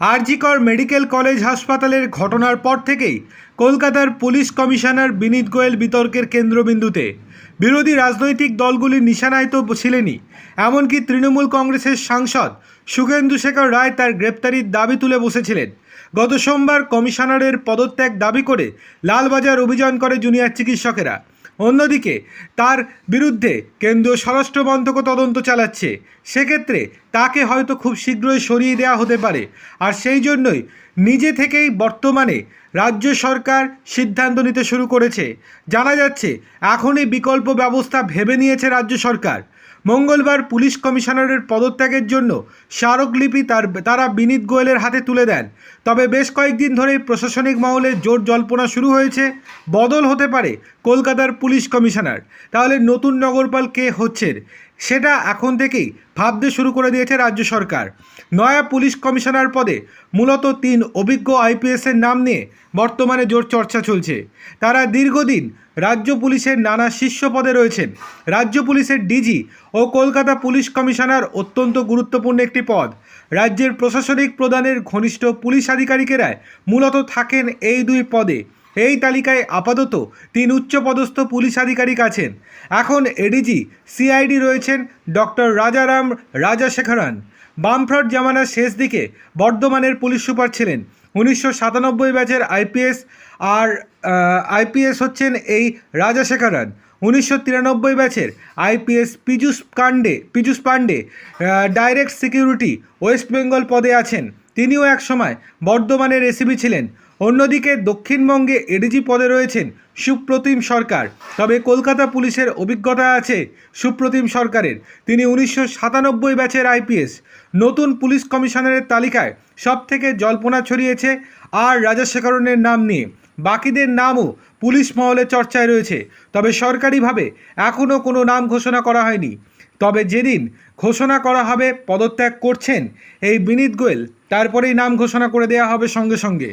RG Kar medical college হাসপাতালের ঘটনার পর থেকেই কলকাতার পুলিশ কমিশনার বিনীত গোয়েল বিতর্কের কেন্দ্রবিন্দুতে। বিরোধী রাজনৈতিক দলগুলি নিশানায় তো ছিলেনই। এমনকি তৃণমূল কংগ্রেসের সাংসদ সুখেন্দু শেখর রায় তার গ্রেপ্তারির দাবি তুলে বসেছিলেন। গত সোমবার কমিশনারের পদত্যাগ দাবি করে লালবাজার অভিযান করে জুনিয়র চিকিৎসকেরা। অন্যদিকে, তার বিরুদ্ধে কেন্দ্রীয় স্বরাষ্ট্র মন্ত্রক তদন্ত চালাচ্ছে। সেক্ষেত্রে তাকে হয়তো খুব শীঘ্রই সরিয়ে দেওয়া হতে পারে। আর সেই জন্যই নিজে থেকেই বর্তমানে রাজ্য সরকার সিদ্ধান্ত নিতে শুরু করেছে। জানা যাচ্ছে, এখনই বিকল্প ব্যবস্থা ভেবে নিয়েছে রাজ্য সরকার। মঙ্গলবার পুলিশ কমিশনারের পদত্যাগের জন্য স্মারকলিপি তার, তারা বিনীত গোয়েলের হাতে তুলে দেন। তবে বেশ কয়েকদিন ধরেই প্রশাসনিক মহলে জোর জল্পনা শুরু হয়েছে। বদল হতে পারে কলকাতার পুলিশ কমিশনার। তাহলে নতুন নগরপাল কে হচ্ছেন? সেটা এখন থেকেই ভাবতে শুরু করে দিয়েছে রাজ্য সরকার। নয়া পুলিশ কমিশনার পদে মূলত তিন অভিজ্ঞ আইপিএসের নাম নিয়ে বর্তমানে জোর চর্চা চলছে। তারা দীর্ঘদিন রাজ্য পুলিশের নানা শীর্ষ পদে রয়েছেন। রাজ্য পুলিশের ডিজি ও কলকাতা পুলিশ কমিশনার অত্যন্ত গুরুত্বপূর্ণ একটি পদ। রাজ্যের প্রশাসনিক প্রদানের ঘনিষ্ঠ পুলিশ আধিকারিকেরা মূলত থাকেন এই দুই পদে। এই তালিকায় আপাতত তিন উচ্চপদস্থ পুলিশ আধিকারিক আছেন। এখন এডিজি সিআইডি রয়েছেন ডক্টর রাজারাম রাজাশেখরন। বামফ্রন্ট জামানার শেষ দিকে বর্ধমানের পুলিশ সুপার ছিলেন। উনিশশো সাতানব্বই ব্যাচের আইপিএস আর আইপিএস হচ্ছেন এই রাজাশেখরন। উনিশশো তিরানব্বই ব্যাচের আইপিএস পীযূষ কাণ্ডে Piyush Pandey direct security West Bengal পদে আছেন। তিনিও এক সময় বর্ধমানের এসিবি ছিলেন। অন্যদিকে দক্ষিণবঙ্গে এডিজি পদে রয়েছেন সুপ্রতিম সরকার। তবে কলকাতা পুলিশের অভিজ্ঞতা আছে সুপ্রতিম সরকারের। তিনি উনিশশো সাতানব্বই ব্যাচের আইপিএস। নতুন পুলিশ কমিশনারের তালিকায় সব থেকে জল্পনা ছড়িয়েছে আর রাজাশেখরনের নাম নিয়ে। বাকিদের নামও পুলিশ মহলে চর্চায় রয়েছে। তবে সরকারিভাবে এখনও কোনো নাম ঘোষণা করা হয়নি। তবে যেদিন ঘোষণা করা হবে, পদত্যাগ করছেন এই বিনীত গোয়েল, তারপরেই নাম ঘোষণা করে দেওয়া হবে সঙ্গে সঙ্গে।